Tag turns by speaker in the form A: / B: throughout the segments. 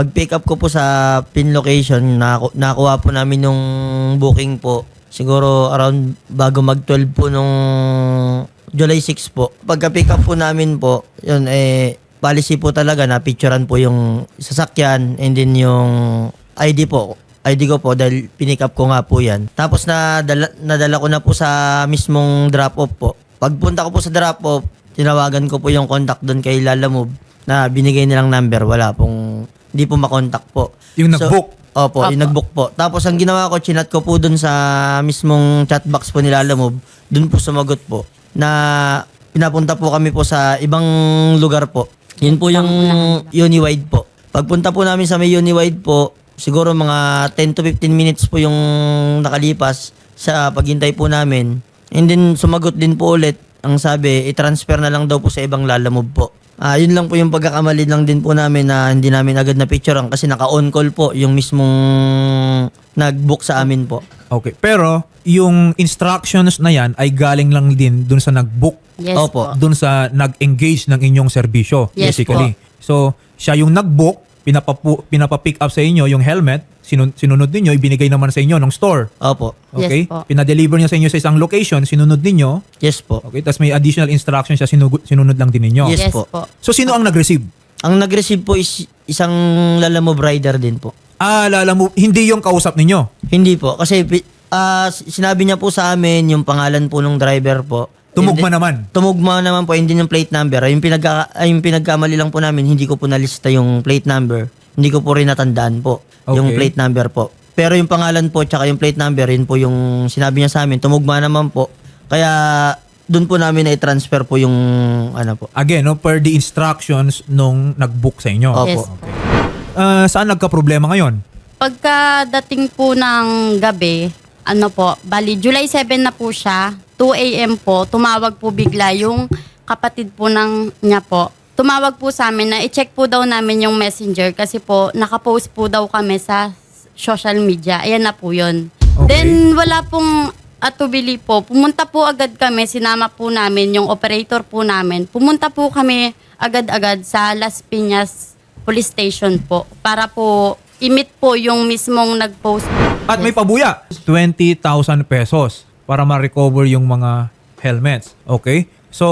A: pag pick up ko po sa pin location, naku- nakuha po namin yung booking po. Siguro around bago mag-12 po nung July 6 po. Pagka pick up po namin po, yun eh, policy po talaga na picturean po yung sasakyan and then yung ID po. ID ko po dahil pinick up ko nga po yan. Tapos nadala, nadala ko na po sa mismong drop-off po. Pagpunta ko po sa drop-off, tinawagan ko po yung contact doon kay Lalamove na binigay nilang number. Wala pong, hindi po makontak po.
B: Yung nag-book?
A: Opo, yung nag-book po. Tapos ang ginawa ko, chinat ko po doon sa mismong chatbox po ni Lalamove. Doon po sumagot po na pinapunta po kami po sa ibang lugar po. Yun po yung Uniwide po. Pagpunta po namin sa may Uniwide po, siguro mga 10 to 15 minutes po yung nakalipas sa paghintay po namin. And then sumagot din po ulit. Ang sabi, i-transfer na lang daw po sa ibang Lalamove po. Ah, yun lang po yung pagkakamali lang din po namin na hindi namin agad na picturean kasi naka-on call po yung mismong nag-book sa amin po.
B: Okay. Pero, yung instructions na yan ay galing lang din dun sa nag-book,
C: Yes
A: Opo.
C: po.
B: dun sa nag-engage ng inyong serbisyo.
C: Yes
B: basically. So, siya yung nag-book, pinapapu, pinapa-pick up sa inyo yung helmet, sinun- sinunod ninyo, ibinigay naman sa inyo ng store.
A: Opo.
B: Okay?
C: Yes po.
B: Pinadeliver niya sa inyo sa isang location, sinunod ninyo.
A: Yes po.
B: Okay? Tapos may additional instructions siya, sinugod, sinunod lang din ninyo.
A: Yes
C: Yes
A: po.
C: po.
B: So, sino ang nag-receive?
A: Ang nag-receive po is isang Lalamove rider din po.
B: Ah, alala mo, hindi yung kausap ninyo.
A: Hindi po. Kasi pi- ah, s- sinabi niya po sa amin yung pangalan po ng driver po.
B: Tumugma
A: Hindi-
B: naman.
A: Tumugma naman po, hindi yung plate number. Yung, pinagka, ay, yung pinagkamali lang po namin, hindi ko po nalista yung plate number. Hindi ko po rin natandaan po yung
B: Okay.
A: plate number po. Pero yung pangalan po tsaka yung plate number, yun po yung sinabi niya sa amin. Tumugma naman po. Kaya doon po namin na-transfer po yung ano po.
B: Again, no, per the instructions nung nag-book sa inyo.
A: Opo.
C: Yes po.
B: Ah, saan nagka-problema ngayon?
C: Pagkadating po ng gabi, ano po, bali July 7 na po siya, 2 a.m. po, tumawag po bigla yung kapatid po ng niya po. Tumawag po sa amin na i-check po daw namin yung messenger kasi po nakapost po daw kami sa social media. Ayan na po yun.
B: Okay.
C: Then wala pong atubili po. Pumunta po agad kami, sinama po namin yung operator po namin. Pumunta po kami agad-agad sa Las Piñas Police Station po para po imit po yung mismong nag-post.
B: At may pabuya, 20,000 pesos para ma-recover yung mga helmets. Okay? So,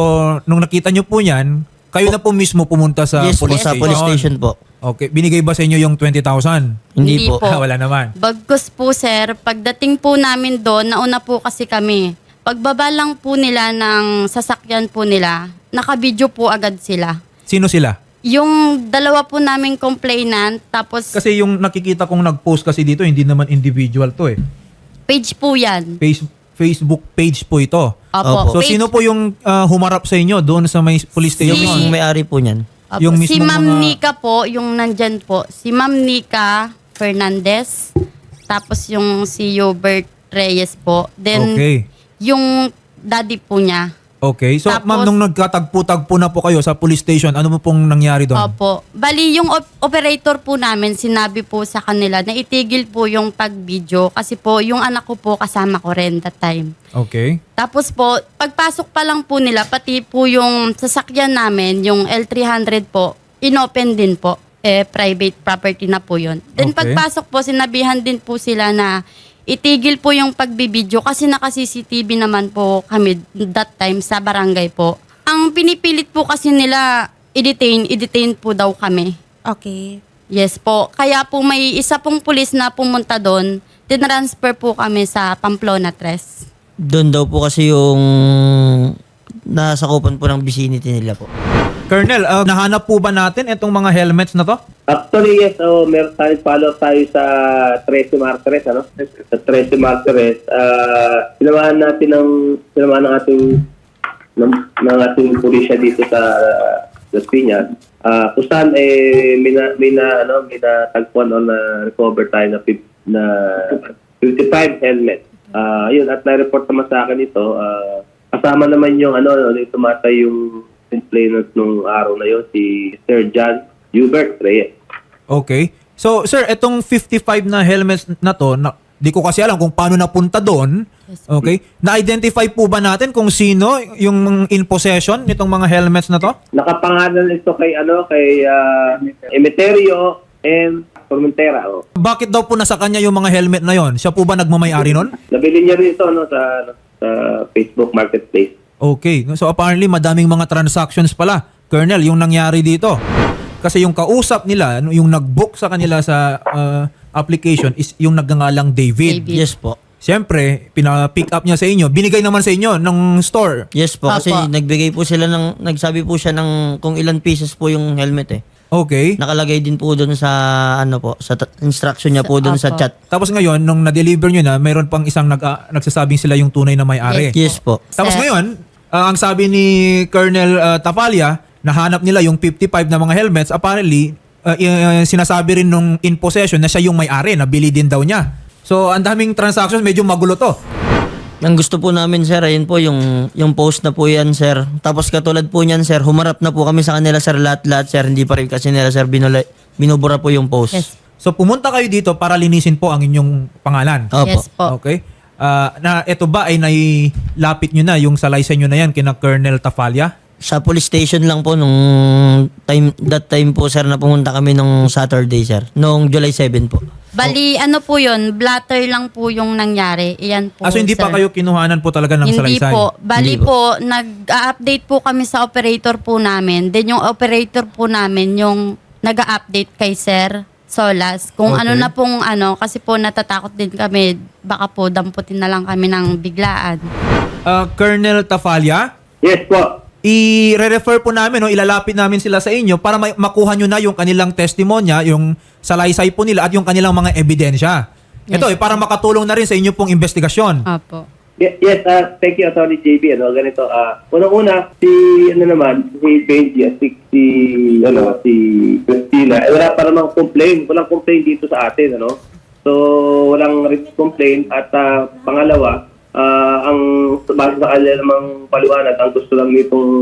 B: nung nakita nyo po yan, kayo na po mismo pumunta sa
A: yes po,
B: police
A: sa
B: station.
A: police station po.
B: Okay. Binigay ba sa inyo yung 20,000?
A: Hindi, po.
B: Wala naman.
C: Bagkus po sir, pagdating po namin doon, nauna po kasi kami. Pagbaba lang po nila ng sasakyan po nila, nakabidyo po agad sila.
B: Sino sila?
C: Yung dalawa po naming complainant, tapos
B: Kasi yung nakikita kong nag-post kasi dito, hindi naman individual to eh.
C: page po yan.
B: Face, Facebook page po ito.
C: Opo.
B: So,
C: Page-
B: sino po yung ah, humarap sa inyo doon sa may police station?
A: Yung may-ari po niyan.
C: Opo.
B: Yung
C: si
B: mismong
C: Ma'am
B: mga-
C: Nika po, yung nandyan po. Si Ma'am Nika Fernandez. Tapos yung si Hubert Reyes po. Then,
B: Okay.
C: yung daddy po niya.
B: Okay. So,
C: Tapos-
B: ma'am, nung nagkatagpo-tagpo na po kayo sa police station, ano mo pong nangyari doon?
C: Opo. Bali, yung op- operator po namin, sinabi po sa kanila na itigil po yung pag-video kasi po yung anak ko po kasama ko rin that time.
B: Okay.
C: Tapos po, pagpasok pa lang po nila, pati po yung sasakyan namin, yung L300 po, inopen din po. Eh, private property na po yun. Then
B: Okay.
C: pagpasok po, sinabihan din po sila na itigil po yung pagbibideo kasi naka-CCTV naman po kami that time sa barangay po. Ang pinipilit po kasi nila i-detain, i-detain po daw kami.
D: Okay.
C: Yes po. Kaya po may isa pong pulis na pumunta doon, tinransfer po kami sa Pamplona Tres.
A: Doon daw po kasi yung nasakupan po ng vicinity nila po.
B: Colonel, ah, nahanap po ba natin itong mga helmets na to?
E: Actually, yes, oh, meron tayo follow tayo sa 13 Martires, ano? Sa 13 Martires, ah, sinamahan natin ng sinamahan ng ating ng, ng ating pulisya dito sa Las Piñas. Ah, kung eh may na, may na ano, may natagpuan o na recover tayo na, na 55 helmet. Ah, yun at na-report naman sa akin ito, ah, kasama naman yung ano, ano yung tumatay yung complainant nung araw na yun, si Sir John Hubert Reyes.
B: Okay. So, sir, itong 55 na helmets na to, na, di ko kasi alam kung paano napunta doon. Okay. Na-identify po ba natin kung sino yung in possession nitong mga helmets na to?
E: Nakapangalan ito kay ano kay ah, Emeterio M. Formentera. Oh.
B: Bakit daw po nasa kanya yung mga helmet na yon? Siya po ba nagmamayari nun?
E: Nabili niya rin ito no, sa, sa Facebook Marketplace.
B: Okay. So apparently madaming mga transactions pala. Colonel, yung nangyari dito. Kasi yung kausap nila, ano, yung nag-book sa kanila sa uh, application is yung nagngangalang David.
C: David.
A: Yes po.
B: Siyempre, pina-pick up niya sa inyo. Binigay naman sa inyo ng store.
A: Yes po, kasi
C: Opo.
A: nagbigay po sila ng, nagsabi po siya ng kung ilan pieces po yung helmet eh.
B: Okay.
A: Nakalagay din po doon sa, ano po, sa t- instruction niya po doon sa chat.
B: Tapos ngayon, nung na-deliver nyo na, mayroon pang isang nag, ah, nagsasabing sila yung tunay na may-ari.
A: Yes po.
B: Tapos
C: Sir.
B: ngayon, ah, ang sabi ni Colonel ah, Tafalia, nahanap nila yung 55 na mga helmets. Apparently, ah, i- sinasabi rin nung in possession na siya yung may-ari, nabili din daw niya. So, ang daming transactions, medyo magulo to.
A: Ang gusto po namin sir, ayun po yung, yung post na po yan sir. Tapos katulad po niyan sir, humarap na po kami sa kanila sir lahat-lahat sir. Hindi pa rin kasi nila sir binula, binubura po yung post.
C: Yes.
B: So, pumunta kayo dito para linisin po ang inyong pangalan.
A: Opo.
C: Yes po.
B: Okay? Ah, na ito ba ay nailapit nyo na yung salaysay nyo na yan kina Colonel Tafalia?
A: Sa police station lang po nung time, that time po sir na pumunta kami nung Saturday sir. Nung July 7 po.
C: Bali, ano po yun, blatter lang po yung nangyari. Iyan po,
B: Ah, so hindi pa
C: sir.
B: kayo kinuhanan po talaga ng
C: Hindi
B: salaysay?
C: po. Bali
A: Hindi
C: po, nag-update po kami sa operator po namin. Then yung operator po namin, yung nag-update kay Sir Solas. Kung
B: Okay.
C: ano na pong ano, kasi po natatakot din kami, baka po damputin na lang kami ng biglaan.
B: Ah, Colonel Tafalia?
E: Yes po.
B: I-refer po namin, no, ilalapit namin sila sa inyo para may, makuha nyo na yung kanilang testimonya, yung salaysay po nila at yung kanilang mga ebidensya.
C: Yes.
B: Ito eh, para makatulong na rin sa inyo pong investigasyon.
C: Opo.
E: Ye- Yes, uh, thank you, Attorney JB. Ano, ganito, ah unang-una, si, ano naman, si Benji at si, si, ano, si Christina, eh, wala pa namang complaint. Walang complaint dito sa atin, ano? So, walang written complaint. At ah, pangalawa, ah, ang base sa kanila namang paliwanag, ang gusto lang nitong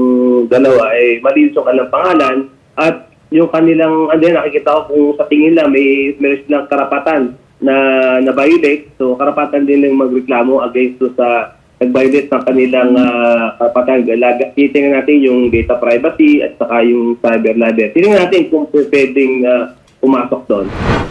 E: dalawa ay malinis yung kanilang pangalan at yung kanilang, ano nakikita ko kung sa tingin lang may meron silang karapatan na na-violate. So, karapatan din lang magreklamo against do sa nag-violate ng kanilang ah, karapatan. Titingnan natin yung data privacy at saka yung cyber libel. Tingnan natin kung pwedeng ah, pumasok doon.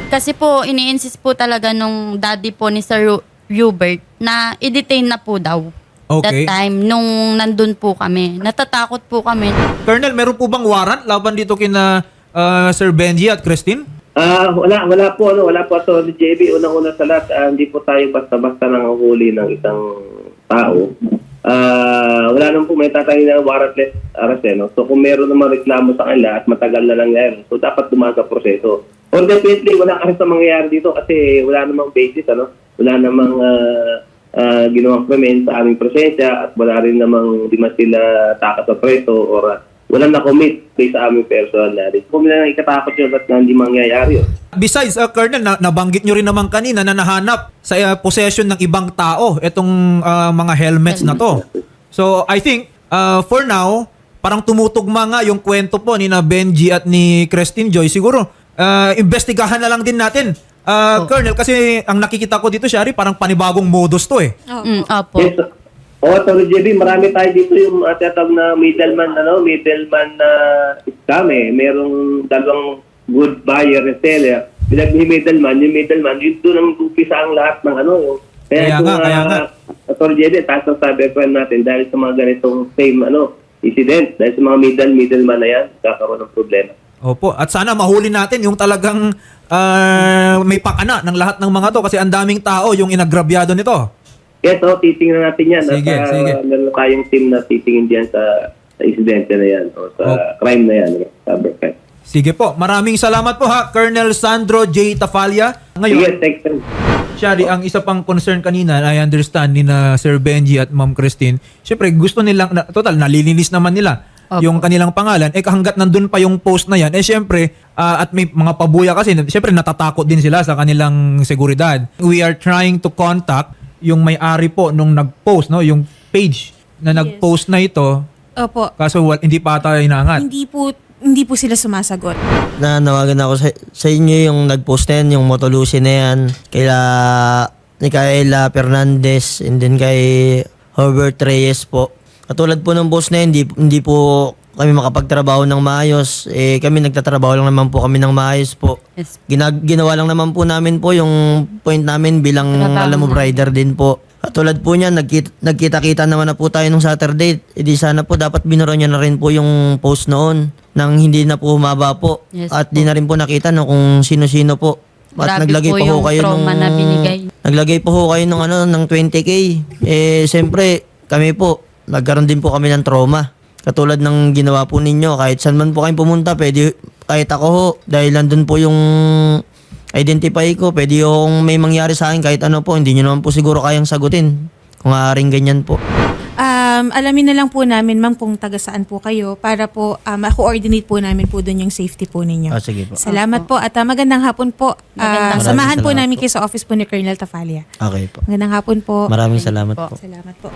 C: Kasi po, ini-insist po talaga nung daddy po ni Sir Hubert na i-detain na po daw.
B: Okay.
C: That time, nung nandun po kami. Natatakot po kami.
B: Colonel, meron po bang warrant laban dito kina ah, Sir Benji at Christine?
E: Ah, wala wala po ano, wala po to JB unang-una sa lahat, ah, hindi po tayo basta-basta nanguhuli ng isang tao. Ah, wala naman po may tatangin na warrantless arrest eh, no? So kung meron naman reklamo sa kanila at matagal na lang yan, so dapat dumaan sa proseso. Or definitely wala arrest na mangyayari dito kasi wala namang basis ano. Wala namang ah, ah, ginawang krimen sa aming presensya at wala rin namang di man sila takas sa preso or ah, wala na commit based sa aming personal knowledge. Kung nila ikatakot yun, na hindi mangyayari yun?
B: Besides, ah, Colonel, na, nabanggit nyo rin naman kanina na nahanap sa ah, possession ng ibang tao itong ah, mga helmets na to. So, I think, ah, for now, parang tumutugma nga yung kwento po ni na Benji at ni Christine Joy. Siguro, ah, investigahan na lang din natin. Ah, Colonel, kasi ang nakikita ko dito, Shari, parang panibagong modus to eh.
C: Mm, opo.
E: Yes. Oo, Tony JB, marami tayo dito yung uh, tinatawag na middleman, ano, middleman na scam eh. Merong dalawang good buyer and seller. Bilang yung middleman, yung middleman, yun doon ang umpisa ang lahat ng ano. Yung,
B: Kaya
E: kung,
B: nga, kaya nga.
E: Tony JB, taas ang cybercrime natin dahil sa mga ganitong same ano, incident. Dahil sa mga middle, middleman na yan, kakaroon ng problema.
B: Opo. At sana mahuli natin yung talagang ah, may pakana ng lahat ng mga to kasi ang daming tao yung inagrabyado nito.
E: Yes, so, titingnan natin yan.
B: Sige,
E: at, ah,
B: sige.
E: Meron tayong team na titingin diyan sa, sa incidente na yan o sa
B: Okay.
E: crime na yan, ano, cybercrime.
B: Sige po. Maraming salamat po ha, Colonel Sandro J. Tafalia.
E: Sige,
B: Ngayon,
E: thanks. sir.
B: Shari, ang isa pang concern kanina, I understand ni na Sir Benji at Ma'am Christine, syempre gusto nilang, na, total, nalilinis naman nila
C: Opo.
B: yung kanilang pangalan. Eh hanggat nandun pa yung post na yan, eh syempre, ah, at may mga pabuya kasi, syempre natatakot din sila sa kanilang seguridad. We are trying to contact yung may-ari po nung nag-post, no, yung page na nag-post na ito,
D: Opo.
B: kaso wal- hindi pa tayo inaangat.
D: Hindi po hindi po sila sumasagot.
A: na nawagan ako sa, sa inyo yung nag-post na yan, yung Motolusi na yan, kaila ni Kaela Fernandez, and then kay Herbert Reyes po. Katulad po ng post na hindi, hindi po kami makapagtrabaho ng maayos. Eh, kami nagtatrabaho lang naman po kami ng maayos po.
C: Yes.
A: Ginag ginawa lang naman po namin po yung point namin bilang
C: Trabaho
A: alam mo rider din po. Katulad po niyan, nagkita, nagkita-kita naman na po tayo nung Saturday. E di sana po dapat binuro niya na rin po yung post noon nang hindi na po humaba po.
C: Yes
A: At di na rin po nakita no, kung sino-sino po. At
C: Grabe
A: naglagay
C: po
A: pa ho
C: yung
A: kayo
C: trauma
A: nung,
C: na binigay.
A: Naglagay po ho kayo ng ano ng 20k. Eh siyempre kami po nagkaroon din po kami ng trauma. Katulad ng ginawa po ninyo kahit saan man po kayo pumunta, pwede kahit ako ho dahil nandun po yung identify ko, pwede yung may mangyari sa akin kahit ano po, hindi nyo naman po siguro kayang sagutin kung aaring ganyan po.
D: Um, alamin na lang po namin, ma'am, kung taga saan po kayo para po um, ma-coordinate po namin po doon yung safety po ninyo.
A: Ah, sige po.
D: Salamat po at ah, magandang hapon po. Ah,
C: Magandang
A: hapon.
D: samahan po namin
A: salamat
D: kayo sa office po ni Colonel Tafalia.
A: Okay po.
D: Magandang hapon po.
A: Maraming salamat po.
D: Salamat po.